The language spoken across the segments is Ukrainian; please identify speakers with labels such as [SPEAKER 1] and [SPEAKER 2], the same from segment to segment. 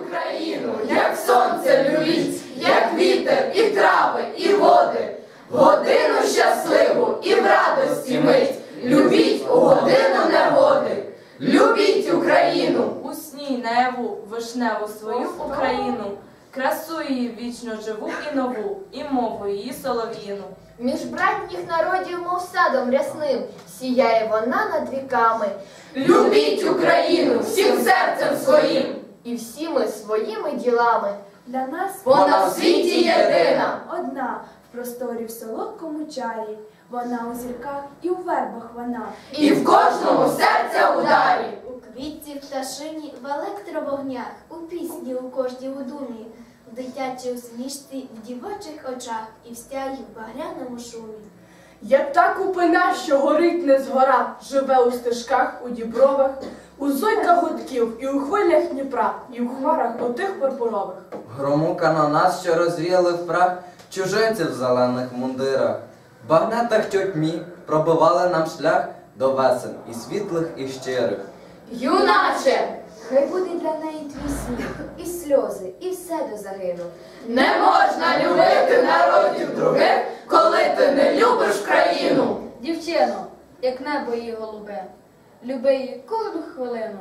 [SPEAKER 1] Україну, як сонце любіть, як вітер, і трави, і води, годину щасливу і в радості мить, любіть у годину негоди, любіть Україну.
[SPEAKER 2] У сні наяву вишневу свою Україну, красу її вічно живу і нову, і мову її солов'їну.
[SPEAKER 3] Між братніх народів, мов садом рясним, сіяє вона над віками,
[SPEAKER 1] Любіть Україну всім серцем своїм,
[SPEAKER 3] і всіми своїми ділами.
[SPEAKER 4] Для нас
[SPEAKER 1] вона в світі єдина.
[SPEAKER 4] одна в просторі в солодкому чарі. Вона у зірках і у вербах вона.
[SPEAKER 1] І в кожному серця ударі.
[SPEAKER 5] У квітці, в пташині, в електровогнях, у пісні у кожній у думі, в дитячій усмішці, в дівочих очах і в стягі в багряному шумі.
[SPEAKER 6] Як та купина, що горить не згора, живе у стежках, у дібровах, у зойках гудків, і у хвилях Дніпра, і у хмарах отих пурпурових.
[SPEAKER 7] Грому канонат, що розвіяли в прах чужинців в зелених мундирах. В багнетах тьотьмі пробивали нам шлях до весен і світлих, і щирих.
[SPEAKER 1] Юначе,
[SPEAKER 5] Хай буде для неї твій сміх, і сльози, і все до загину.
[SPEAKER 1] не можна любити народів других, любиш країну.
[SPEAKER 8] Дівчино, як небо її голубе, люби її кожну хвилину.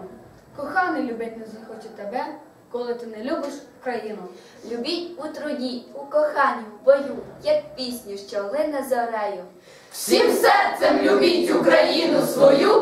[SPEAKER 8] Коханий любить не захоче тебе, коли ти не любиш країну.
[SPEAKER 5] Любіть у труді, у коханні, в бою, як пісню, що лине зорею.
[SPEAKER 1] Всім серцем любіть Україну свою,